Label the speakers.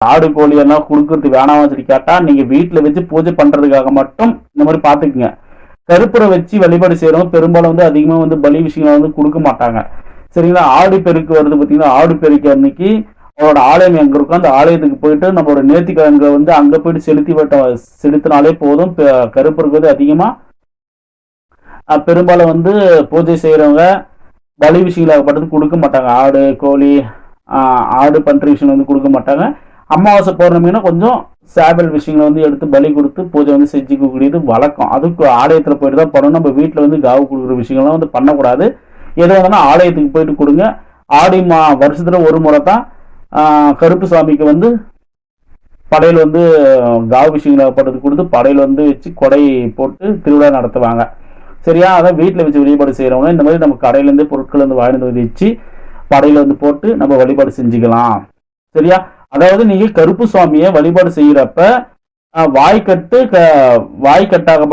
Speaker 1: ஆடு கோழி எல்லாம் கொடுக்கறது வேணாம் சொல்லி கேட்டா நீங்க வீட்டுல வச்சு பூஜை பண்றதுக்காக மட்டும் இந்த மாதிரி பாத்துக்குங்க கருப்பரை வச்சு வழிபாடு செய்யறவங்க பெரும்பாலும் வந்து அதிகமா வந்து பலி விஷயங்களை வந்து கொடுக்க மாட்டாங்க. சரிங்களா? ஆடு பெருக்கு வருது பார்த்தீங்கன்னா ஆடு பெருக்கு அன்னைக்கு அவரோட ஆலயம் எங்க இருக்கோ அந்த ஆலயத்துக்கு போயிட்டு நம்மளோட நேர்த்திக்கடன்களை வந்து அங்க போயிட்டு செலுத்தி வட்ட செலுத்தினாலே போதும். கருப்பருக்கு வந்து அதிகமா. பெரும்பாலும் வந்து பூஜை செய்யறவங்க பலி விஷயங்களாகப்பட்டது கொடுக்க மாட்டாங்க. ஆடு கோழி ஆடு பன்றி விஷயம் வந்து கொடுக்க மாட்டாங்க. அமாவாசை பௌர்ணமினா கொஞ்சம் சேவல் விஷயங்களை வந்து எடுத்து பலி கொடுத்து பூஜை வந்து செஞ்சுக்கக்கூடியது வழக்கம். அதுக்கு ஆலயத்தில் போயிட்டு தான் பண்ணணும். நம்ம வீட்டில் வந்து காவு கொடுக்குற விஷயங்கள்லாம் வந்து பண்ணக்கூடாது. எது வந்தாலும் ஆலயத்துக்கு போயிட்டு கொடுங்க. ஆடி மா வருஷத்தில் ஒரு முறை தான் கருப்பு சாமிக்கு வந்து படையில் வந்து காவு படுத்து கொடுத்து படையில் வந்து வச்சு கொடை போட்டு திருவிழா நடத்துவாங்க. சரியா? அதான் வீட்டில் வச்சு வழிபாடு செய்கிறவங்க இந்த மாதிரி நம்ம கடையிலேருந்து பொருட்கள் வந்து வாங்கிட்டு வந்து வச்சு படையில் வந்து போட்டு நம்ம வழிபாடு செஞ்சுக்கலாம். சரியா? அதாவது நீங்க கருப்பு சுவாமியை வழிபாடு செய்யறப்ப வாய்க்கட்டு க வாய்க்கட்டாக